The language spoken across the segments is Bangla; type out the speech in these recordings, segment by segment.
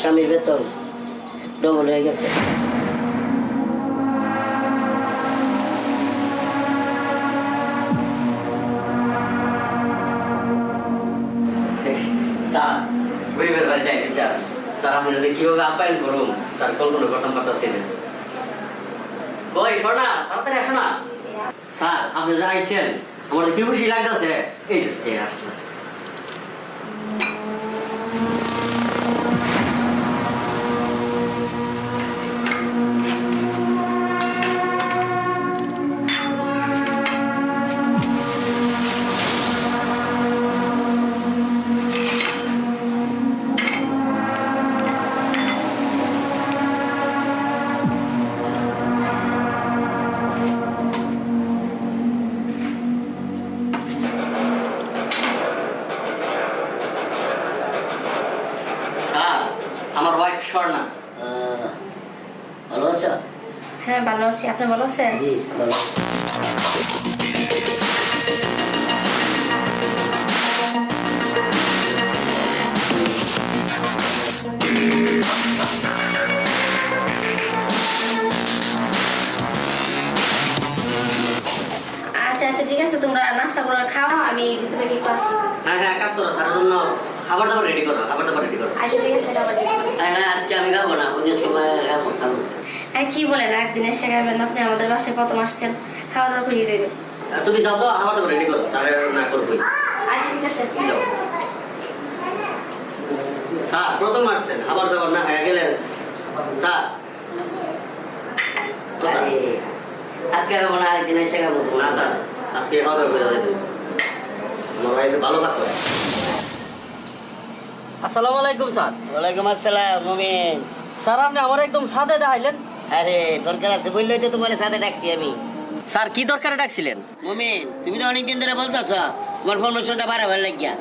স্বামীর বেতন ডবল হয়ে গেছে। যে কীভাবে আপ্যায়ন করুন স্যার, কল্পনা করতাম পারতেছি না। কই, শোনা, তাড়াতাড়ি আসো না। স্যার, আপনি যে আইছেন, আমার কি খুশি লাগতেছে। এই যে আসছে হ্যাঁ ভালো আছি। আপনি ভালো আছেন? জি ভালো আচ্ছা আচ্ছা ঠিক আছে তোমরা নাস্তা করে খাও আমি ভিতর থেকে একটু আসি। হ্যাঁ হ্যাঁ কাজ করো জন্য খাবার দাবার রেডি করো খাবার দাবার রেডি করো। আচ্ছা ঠিক আছে না আজকে আমি খাব না অন্য সময় খাব। আর কি বলেন একদিনের শেখাবেন আপনি আমাদের বাসায় প্রথম আসছেন খাওয়া দাওয়া করিয়ে দেবেন। তুমি যাও তো খাবার দাবার রেডি করো স্যারের না করবোই আচ্ছা ঠিক আছে। যাও। স্যার প্রথম আসছেন খাবার দাবার না হয়ে গেলেন। স্যার। স্যার। আজকে আরেকদিন এসে খাব না স্যার আজকে খাওয়া দাওয়া করে আমার ভালো আসসালামু আলাইকুম স্যার। ওয়ালাইকুম আসসালাম মুমিন। স্যার আপনি আমার একদম সাথে ডাইলেন আরে দরকার আছে বললেই তো তোমার সাথে ডাকছি আমি। স্যার কি দরকারে ডাকছিলেন? মুমিন তুমি তো অনেকদিন ধরে বলতেছ তোমার ফরমেশনটা বাড়াবার লাগিয়া।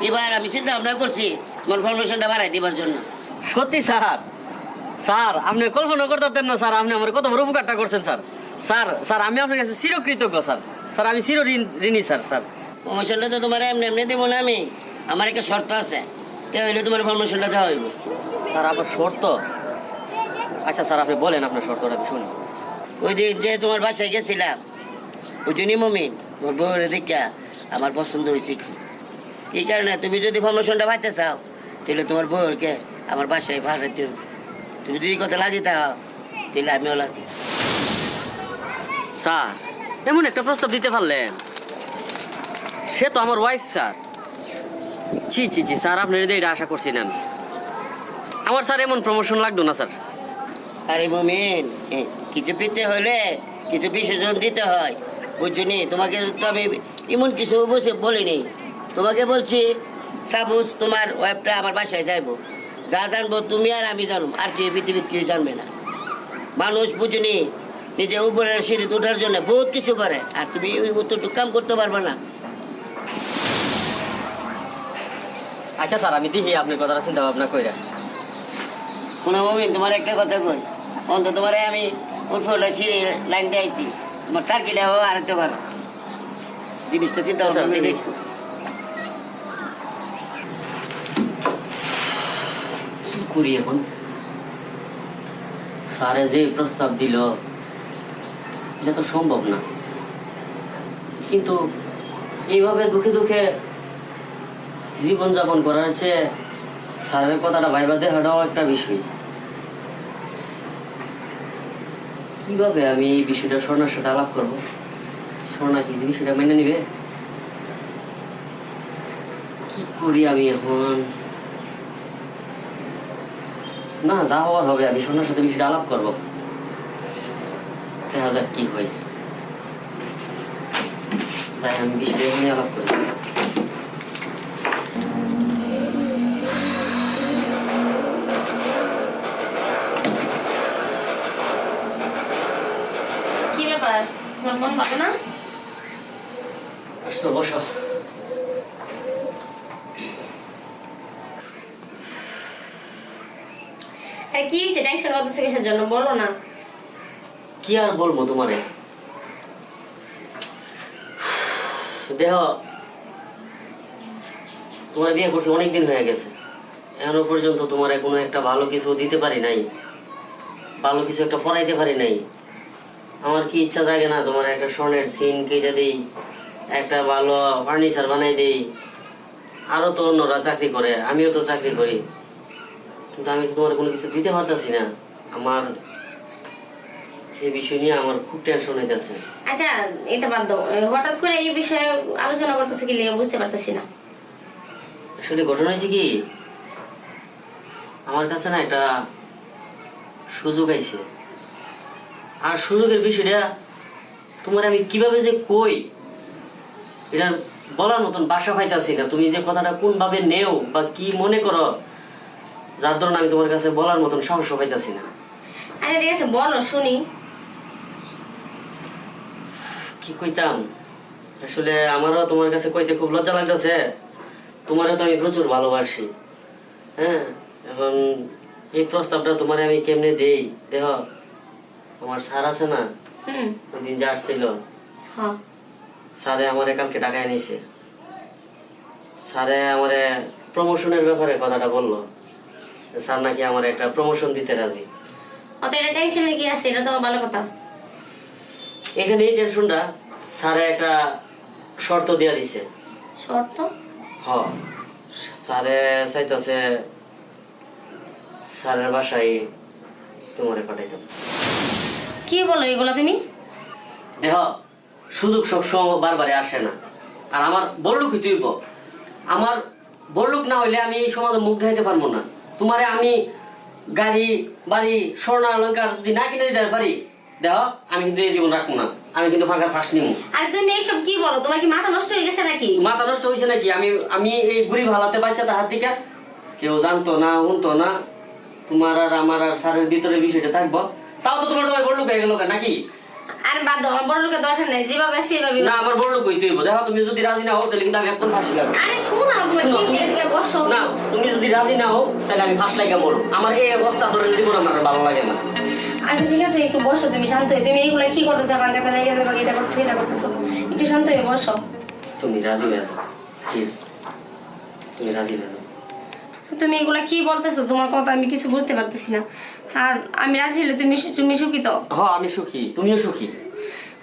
এবার আমি চিন্তা ভাবনা করছি তোমার ফরমেশনটা বাড়াই দিবার জন্য। সত্যি স্যার। স্যার আপনি কল্পনা করতেন না স্যার আপনি আমার কত বড় উপকারটা করছেন স্যার। স্যার স্যার আমি আপনার কাছে চিরকৃতজ্ঞ স্যার। স্যার আমি চির ঋণ- ঋণী স্যার স্যার। ফরমেশনটা তো তোমার এমনি এমনি দেবো না আমি। আমার একটা শর্ত আছে। তে হইলে তোমার ফরমেশনটা দেওয়া হইব। স্যার আপনার শর্ত? আচ্ছা স্যার আপনি বলেন আপনার শর্তটা আমি শুনি। ওই দিন যে তোমার বাসায় গেছিলাম ওই জন্যই মমিন তোমার বউরে দেখা আমার পছন্দ হয়েছে কি? এই কারণে তুমি যদি ফরমেশনটা পাইতে চাও তাহলে তোমার বউরকে আমার বাসায় ভাড়াতে হবে। তুমি যদি কথা লাজি থাও তাহলে আমিও লাজি স্যার এমন একটা প্রস্তাব দিতে পারলেন। সে তো আমার ওয়াইফ স্যার। ছি ছি ছি স্যার আপনার এটা আশা করছি না আমি। আমার স্যার এমন প্রমোশন লাগতো না স্যার। আরে মমিন। কিছু পেতে হলে কিছু বিসর্জন দিতে হয়। বুঝছনি? তোমাকে তো আমি এমন কিছু বসে বলিনি। তোমাকে বলছি সাপোজ তোমার ওয়েবটা আমার বাসায় যাইবো। যা জানব তুমি আর আমি জানব। আর কেউ পৃথিবীর কেউ জানবে না। মানুষ বুঝনি নিজে উপরের সিঁড়িতে ওঠার জন্য বহুত কিছু করে। আর তুমি ওই অতটুকু কাম করতে পারবে না। আচ্ছা স্যার আমি দেখি আপনার কথাটা চিন্তা ভাবনা করে কোনো মমিন তোমার একটা কথা কই? অন্তত তোমার আমি উপরে সিঁড়ি লাইন দিয়েছি তোমার সার্কিটাও আনতে পারো জিনিসটা চিন্তা আচ্ছা, দেখো। করি এখন? স্যারে যে প্রস্তাব দিল এটা তো সম্ভব না। কিন্তু এইভাবে দুঃখে দুঃখে জীবনযাপন করার চেয়ে স্যারের কথাটা ভাইবা দেখাটাও একটা বিষয়। কীভাবে আমি এই বিষয়টা স্বর্ণার সাথে আলাপ করব? স্বর্ণা কি বিষয়টা মেনে নিবে? কি করি আমি এখন? না, যা হওয়ার হবে, আমি সোনার সাথে বিষয়টা আলাপ করব। দেখা যাক কি হয়। যাই আমি বিষয়টা এখনই আলাপ করি। কি ব্যাপার তোমার মন ভালো না? আসছো বসো। আর কি হয়েছে? টেনশন করতেছে কিসের জন্য? বলো না। কি আর বলব তোমারে? দেহ তোমার বিয়ে করছে অনেক দিন হয়ে গেছে। এখনও পর্যন্ত তোমার কোনো একটা ভালো কিছু দিতে পারি নাই। ভালো কিছু একটা পড়াইতে পারি নাই। আমার কি ইচ্ছা জাগে না তোমার একটা স্বর্ণের সিন কেটে দিই একটা ভালো ফার্নিচার বানাই দিই। আরও তো অন্যরা চাকরি করে আমিও তো চাকরি করি। কিন্তু আমি তো তোমার কোনো কিছু দিতে পারতাছি না। আমার এই বিষয় নিয়ে আমার খুব টেনশন হইতেছে। আচ্ছা এটা বাদ দাও। হঠাৎ করে এই বিষয়ে আলোচনা করতেছো কি লেগে বুঝতে পারতেছি না। আসলে ঘটনা হয়েছে কি আমার কাছে না একটা সুযোগ আইছে। আর সুযোগের বিষয়টা তোমার আমি কীভাবে যে কই এটা বলার মতন বাসা পাইতাছি না। তুমি যে কথাটা কোন ভাবে নেও বা কি মনে করো যার ধরুন আমি তোমার কাছে বলার মতন সাহস পাইতাছি না। আচ্ছা ঠিক আছে বলো শুনি। কি কইতাম? আসলে আমারও তোমার কাছে কইতে খুব লজ্জা লাগতেছে। তোমারও তো আমি প্রচুর ভালোবাসি হ্যাঁ? এখন এই প্রস্তাবটা তোমার আমি কেমনে দেই? দেহ আমার স্যার আছে না? হুম। ওই দিন যে আসছিল। হ্যাঁ। স্যারে আমারে কালকে টাকায় নিছে। স্যারে আমারে প্রমোশনের ব্যাপারে কথাটা বলল। স্যার নাকি আমার একটা প্রমোশন দিতে রাজি। অত এটা টেনশনে কি আছে? এটা তো ভালো কথা। এখানে এই টেনশনটা স্যারে একটা শর্ত দিয়া দিছে। শর্ত? হ স্যারে চাইতাছে স্যারের বাসায় তোমারে পাঠাইতাম কি বলো এগুলো তুমি? দেহ সুযোগ সবসময় বারবারে আসে না। আর আমার বড়লোক হইতে হইব আমার বড়লোক না হইলে আমি এই সমাজে মুখ দেখাইতে পারব না। তোমারে আমি গাড়ি বাড়ি স্বর্ণ অলঙ্কার যদি না কিনে দিতে পারি দেহ আমি কিন্তু এই জীবন রাখব না। আমি কিন্তু ফাঁকা ফাঁস নিবো। আর তুমি এইসব কি বলো? তোমার কি মাথা নষ্ট হয়ে গেছে নাকি? মাথা নষ্ট হয়েছে নাকি? আমি আমি এই গুড়ি ভালাতে বাচ্চা তাহার দিকে কেউ জানতো না শুনতো না। তোমার আর আমার আর স্যারের ভিতরে বিষয়টা থাকব। তাও তো তোমার তোমার বড়লোক হয়ে গেল নাকি? আর বাদ দাও আমার বড় লোকের দরকার নেই যেভাবে আছে সেভাবে না আমার বড়লোক হইতে হইব দেখো তুমি যদি রাজি না হও তাহলে কিন্তু আমি এখন ফাঁসি লাগবো। আরে শোনো না তোমার কি? এদিকে বসো। না তুমি যদি রাজি না হও তাহলে আমি ফাঁস লাগে মরো আমার এই অবস্থা ধরে জীবন আমার ভালো লাগে না। আচ্ছা ঠিক আছে একটু বসো তুমি শান্ত হয়ে। তুমি এইগুলো কি করতেছো? আমার কাছে লেগে যাবে এটা করতেছো এটা করতেছো। একটু শান্ত হয়ে বসো। তুমি রাজি হয়ে যাও প্লিজ তুমি রাজি হয়ে যাও। তুমি এগুলা কি বলতেছো? তোমার কথা আমি কিছু বুঝতে পারতেছি না। আর আমি রাজি হলে তুমি তুমি সুখী তো? হ আমি সুখী। তুমিও সুখী।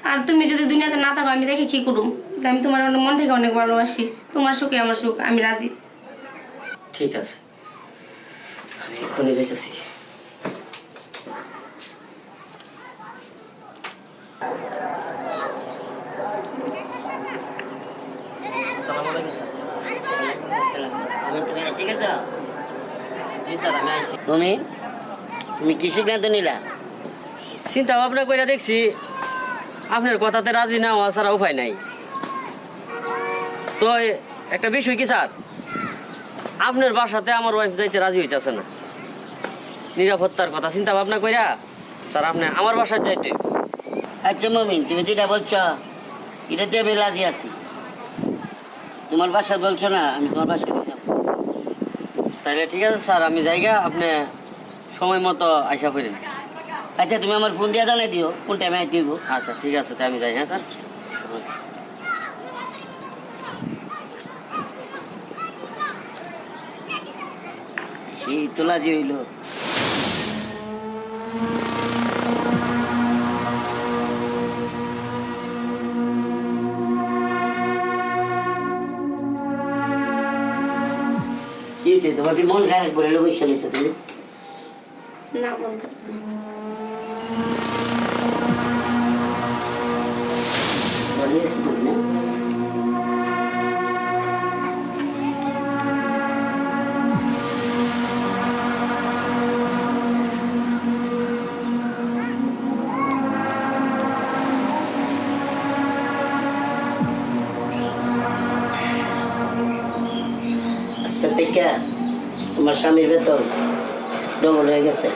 আর তুমি যদি দুনিয়াতে না থাকো আমি দেখে কি করুম। আমি তোমার অনেক মন থেকে অনেক ভালোবাসি। তোমার সুখে আমার সুখ আমি রাজি। ঠিক আছে। আমি এক্ষুনি যাইতেছি। তুমি? তুমি কি সিদ্ধান্ত নিলা? চিন্তা ভাবনা করে দেখছি আপনার কথাতে রাজি না হওয়া ছাড়া উপায় নাই। তো একটা বিষয় কি স্যার? আপনার বাসাতে আমার ওয়াইফ যাইতে রাজি হইতেছে না। নিরাপত্তার কথা চিন্তা ভাবনা কইরা স্যার আপনি আমার বাসায় যাইতে। আচ্ছা মমিন তুমি যেটা বলছো এটাতে আমি রাজি আছি। তোমার বাসা বলছো না আমি তোমার বাসায় যাব। তাহলে ঠিক আছে স্যার আমি জায়গা আপনি সময় মতো আইসা করেন আচ্ছা তুমি আমার ফোন দিয়ে জানাই দিও কোন টাইমে দিব আচ্ছা ঠিক আছে তাই আমি যাই হ্যাঁ স্যার? সেই তো লাজি হইল। কি হয়েছে তোমার কি মন খারাপ করে বসে রয়েছে তুমি? না মন খারাপ না। বাড়ি এসে তুমি না আজকে থেকে তোমার স্বামীর বেতন ডবল হয়ে গেছে।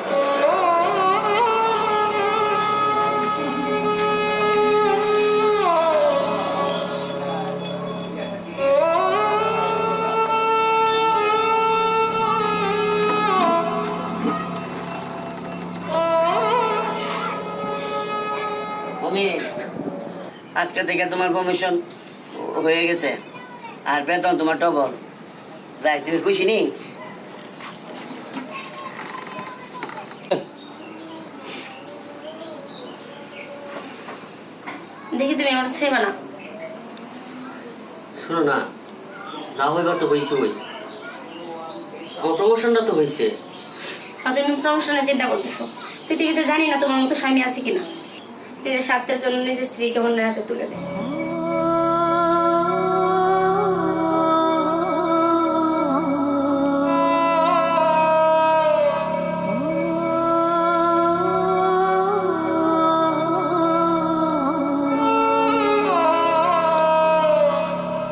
আজকে থেকে তোমার প্রমোশন হয়ে গেছে। আর বেতন তোমার ডবল যাই, তুমি খুশি নি? দেখি তুমি আমার ছুঁয়ে না শুনো না যা হইবার তো হয়েছে ওই আমার প্রমোশনটা তো হয়েছে আর তুমি প্রমোশনের চিন্তা করতেছো। পৃথিবীতে জানি না তোমার মতো স্বামী আছে কিনা। নিজের স্বার্থের জন্য নিজের স্ত্রীকে অন্যের হাতে তুলে দেয়।